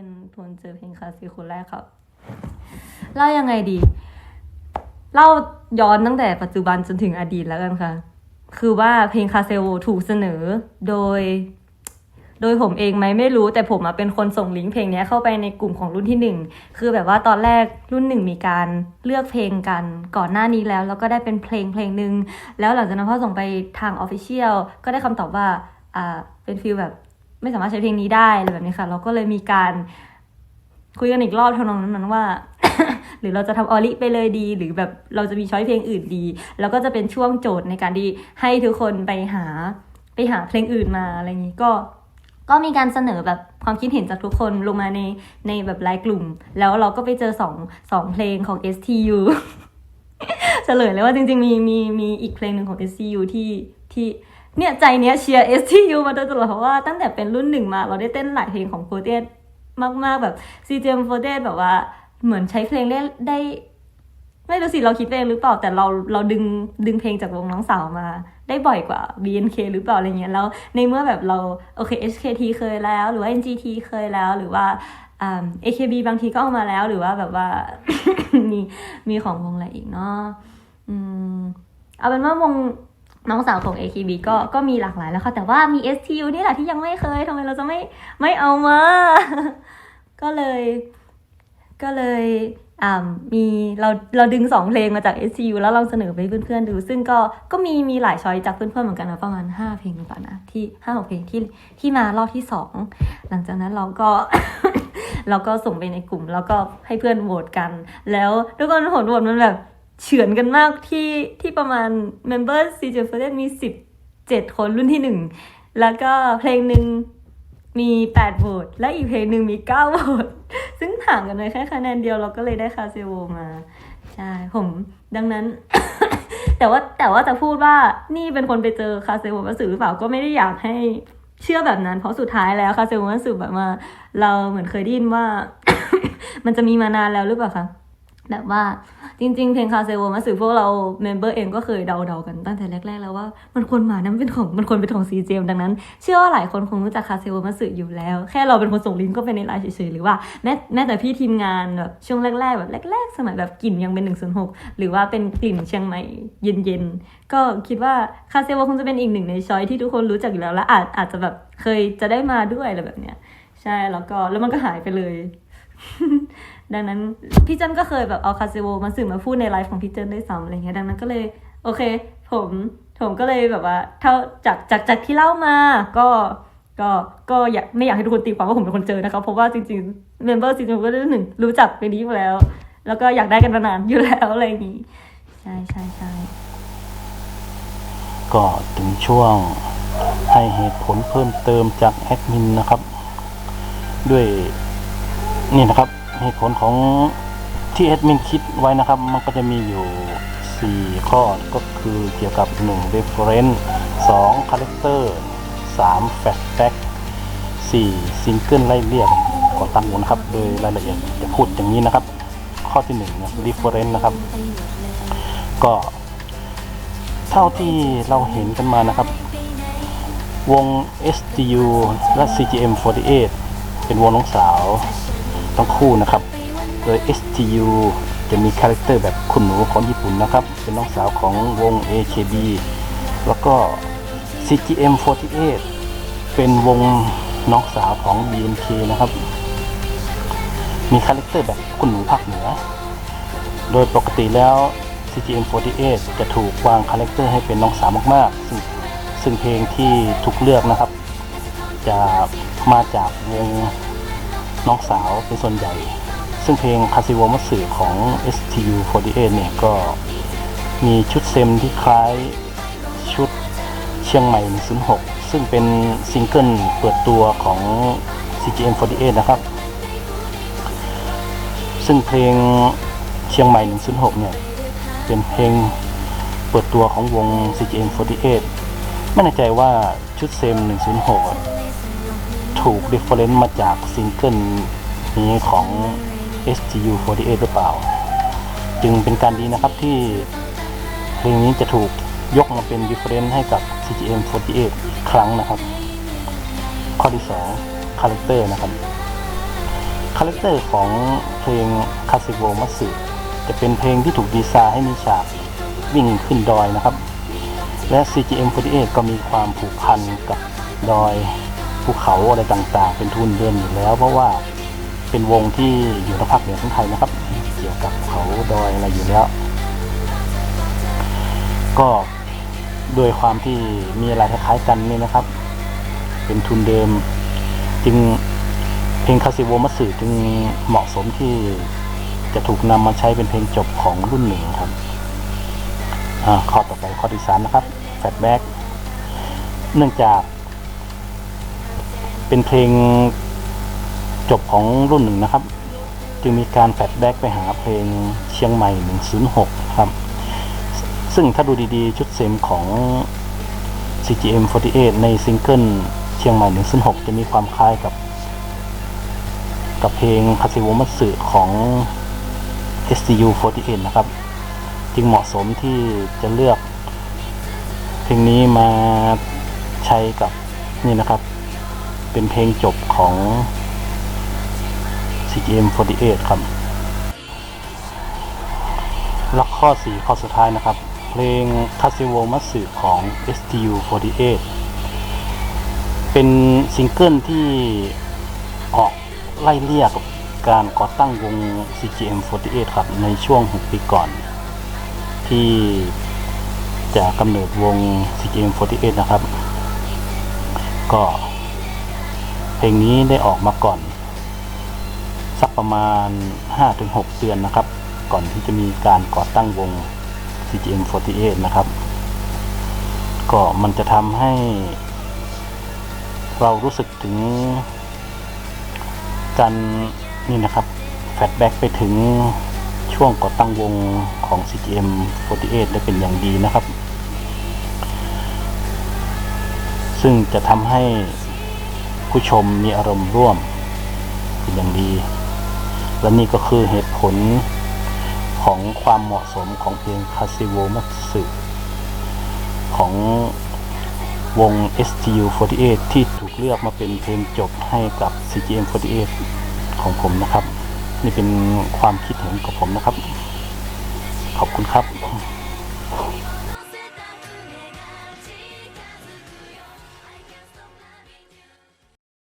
เป็นทวนเจอเพลงคลาสสิกคนแรกครับ เล่ายังไงดี เล่าย้อนตั้งแต่ปัจจุบันจนถึงอดีตแล้วกันค่ะ คือว่าเพลงคาเซโวถูกเสนอโดย โดยผมเองไหมไม่รู้ แต่ผมเป็นคนส่งลิงก์เพลงนี้เข้าไปในกลุ่มของรุ่นที่หนึ่งคือแบบว่าตอนแรกรุ่นหนึ่งมีการเลือกเพลงกันก่อนหน้านี้แล้ว แล้วก็ได้เป็นเพลงเพลงหนึ่งแล้วหลังจากนั้นพอส่งไปทางออฟฟิเชียลก็ได้คำตอบว่าอ่าเป็นฟีลแบบ ไม่สามารถใช้เพลงนี้ได้อะไรแบบนี้ค่ะ เราก็เลยมีการคุยกันอีกรอบเท่านั้นว่า หรือเราจะทำออลิไปเลยดี หรือแบบเราจะมีช้อยเพลงอื่นดี แล้วก็จะเป็นช่วงโจทย์ในการที่ให้ทุกคนไปหาไปหาเพลงอื่นมาอะไรอย่างนี้ก็ก็มีการเสนอแบบความคิดเห็นจากทุกคนลงมาในในแบบไลน์กลุ่ม แล้วเราก็ไปเจอสองสองเพลงของ STU เฉลยเลยว่าจริงๆมีมีมีอีกเพลงหนึ่งของ STU ที่ที่ เนี่ยใจเนี้ยเชียร์ STU มาโดยตลอดเพราะว่าตั้งแต่เป็นรุ่นหนึ่งมาเราได้เต้นหลายเพลงของโฟเตสมาก ๆ แบบ CJM โฟเตสแบบว่าเหมือนใช้เพลงได้ได้ ไม่รู้สิเราคิดเองหรือเปล่า แต่เราเราดึงดึงเพลงจากวงน้องสาวมา ได้บ่อยกว่า BNK หรือเปล่าอะไรเงี้ยแล้วในเมื่อแบบเราโอเค HKT เคยแล้ว หรือว่า NGT เคยแล้วหรือว่าอ่า AKB บางทีก็เอามาแล้วหรือว่าแบบว่ามีมีของวงอะไรอีกเนาะอืมเอาเป็นว่าวง น้องสาวของ AKB ก็ก็มีหลากหลายแล้วค่ะ แต่ว่ามี STU นี่แหละที่ยังไม่เคยทำไมเราจะไม่ไม่เอามา ก็เลย ก็เลยอ่ามีเราเราดึงสองเพลงมาจาก SCU แล้วลองเสนอไปเพื่อนๆดู ซึ่งก็ก็มีมีหลายช้อยจากเพื่อนๆเหมือนกันนะประมาณห้าเพลงหรือเปล่านะที่ห้าหกเพลงที่ที่มารอบที่สองหลังจากนั้นเราก็ เราก็ส่งไปในกลุ่ม แล้วก็ให้เพื่อนโหวตกัน แล้วทุกคนผลโหวตมันแบบ เฉือนกันมากที่ที่ประมาณ member c j f o r t มีสิบเจ็ดคนรุ่นที่หนึ่งแล้วก็เพลงหนึ่งมีแปดโหวตและอีกเพลงหนึ่งมีเก้าโหวตซึ่งห่างกันเลยแค่คะแนนเดียวเราก็เลยได้คาเซโวมา ใช่ ผมดังนั้น แต่ว่าแต่ว่าจะพูดว่านี่เป็นคนไปเจอคาเซโวมาสื่อหรือเปล่าก็ไม่ได้อยากให้เชื่อแบบนั้น เพราะสุดท้ายแล้วคาเซโวมาสื่อแบบว่าเราเหมือนเคยได้ยินว่า มันจะมีมานานแล้วหรือเปล่าคะ แบบว่าจริงๆ เพลงคาเซโวมาสื่อพวกเราเมมเบอร์เองก็เคยเดาๆกันตั้งแต่แรกๆ แล้วว่ามันควรมานั้นเป็นของมันควรเป็นของซีเจมดังนั้นเชื่อว่าหลายคนคงรู้จักคาเซโวมาสื่ออยู่แล้ว แค่เราเป็นคนส่งลิงก์ก็ไปในไลน์เฉยๆ หรือว่าแม้แม้แต่พี่ทีมงานแบบช่วงแรกๆ แบบแรก ๆ สมัยแบบกลิ่นยังเป็น 106 หรือว่าเป็นกลิ่นเชียงใหม่เย็นๆ ก็คิดว่าคาเซโวคงจะเป็นอีกหนึ่งในช้อยที่ทุกคนรู้จักอยู่แล้วและอาจอาจจะแบบเคยจะได้มาด้วยอะไรแบบเนี้ยใช่แล้วก็แล้วมันก็หายไปเลย ดังนั้นพี่เจนก็เคยแบบเอาคาเซโวมาสื่อมาพูดในไลฟ์ของพี่เจนด้วยซ้ำอะไรเงี้ยดังนั้นก็เลยโอเค ผมผมก็เลยแบบว่าเท่าจากจากจากที่เล่ามาก็ก็ก็อยากไม่อยากให้ทุกคนตีความว่าผมเป็นคนเจอนะครับเพราะว่าจริงๆเมมเบอร์จริงๆก็ได้หนึ่งรู้จักไปนี้อยู่แล้ว แล้วก็อยากได้กันมานานอยู่แล้วอะไรอย่างงี้ใช่ใช่ใช่ก็ถึงช่วงให้เหตุผลเพิ่มเติมจากแอดมินนะครับ ด้วยนี่นะครับ เหตุผลของที่แอดมินคิดไว้นะครับ มันก็จะมีอยู่ 4 ข้อก็คือเกี่ยวกับ 1 reference 2 character 3 fact fact 4 single ไล่เรียกก่อตั้งวงนะครับ โดยรายละเอียดจะพูดอย่างนี้นะครับ ข้อที่1นะ reference นะครับ ก็เท่าที่เราเห็นกันมานะครับ วง STU และ CGM48 เป็นวงน้องสาว ทั้งคู่นะครับ โดย STU จะมีคาแรคเตอร์แบบคุณหนูของญี่ปุ่นนะครับ เป็นน้องสาวของวง AKB แล้วก็ CGM48 เป็นวงน้องสาวของ BNK นะครับ มีคาแรคเตอร์แบบคุณหนูภาคเหนือ โดยปกติแล้ว CGM48 จะถูกวางคาแรคเตอร์ให้เป็นน้องสาวมากๆ ซึ่งซึ่งเพลงที่ถูกเลือกนะครับ จะมาจากวง น้องสาวเป็นส่วนใหญ่ ซึ่งเพลงคาซิวมัตสึของ STU48 เนี่ยก็มีชุดเซมที่คล้ายชุดเชียงใหม่ 106 ซึ่งเป็นซิงเกิลเปิดตัวของ CGM48 นะครับ ซึ่งเพลงเชียงใหม่ 106 เนี่ย เป็นเพลงเปิดตัวของวง CGM48 ไม่แน่ใจว่าชุดเซม 106 ถูก reference มาจากซิงเกิลนี้ของ SGU48 หรือเปล่า จึงเป็นการดีนะครับที่เพลงนี้จะถูกยกมาเป็น reference ให้กับ CGM48 ครั้งนะครับ ข้อที่2 character นะครับคาแรคเตอร์ของเพลงคาสิโวมัตสึจะเป็นเพลงที่ถูกดีไซน์ให้มีฉากวิ่งขึ้นดอยนะครับ และ CGM48 ก็มีความผูกพันกับดอย ภูเขาอะไรต่างๆ เป็นทุนเดิมอยู่แล้ว เพราะว่าเป็นวงที่อยู่ทางภาคเหนือของไทยนะครับ เกี่ยวกับเขาดอยอะไรอยู่แล้ว ก็โดยความที่มีอะไรคล้ายๆกันนี่นะครับ เป็นทุนเดิม จึงเพลงคาสิโวมัตสึจึงเหมาะสมที่จะถูกนำมาใช้เป็นเพลงจบของรุ่นหนึ่งครับข้อต่อไปข้อที่สามนะครับแฟดแบ็กเนื่องจาก เป็นเพลงจบของรุ่นหนึ่งนะครับ จึงมีการแฟดแบ็กไปหาเพลงเชียงใหม่ 106 ครับ ซึ่งถ้าดูดีๆ ชุดเซมของ CGM48 ในซิงเกิลเชียงใหม่ 106 จะมีความคล้ายกับ กับเพลงคาซิวมัตสึของ STU48 นะครับ จึงเหมาะสมที่จะเลือก เพลงนี้มาใช้กับนี่นะครับ เป็นเพลงจบของ CGM48 ครับแล้วข้อ 4 ข้อสุดท้ายนะครับ เพลง k a s i w o m a s u ของ STU48 เป็นซิงเกิลที่ออกไล่เลี่ยกับการก่อตั้งวง CGM48 ครับ ในช่วง 6 ปีก่อน ที่จะกำเนิดวง CGM48 นะครับ ก็ เพลงนี้ได้ออกมาก่อน สักประมาณ 5-6 เดือนนะครับ ก่อนที่จะมีการก่อตั้งวง CGM48 นะครับ ก็มันจะทำให้ เรารู้สึกถึง การนี่นะครับ แฟลชแบ็กไปถึงช่วงก่อตั้งวงของ CGM48 ได้เป็นอย่างดีนะครับ ซึ่งจะทำให้ ผู้ชมมีอารมณ์ร่วมเป็นอย่างดี และนี่ก็คือเหตุผลของความเหมาะสมของเพลงคาซิโวมัตสึของวง STU48 ที่ถูกเลือกมาเป็นเพลงจบให้กับ CGM48 ของผมนะครับ นี่เป็นความคิดเห็นของผมนะครับ ขอบคุณครับ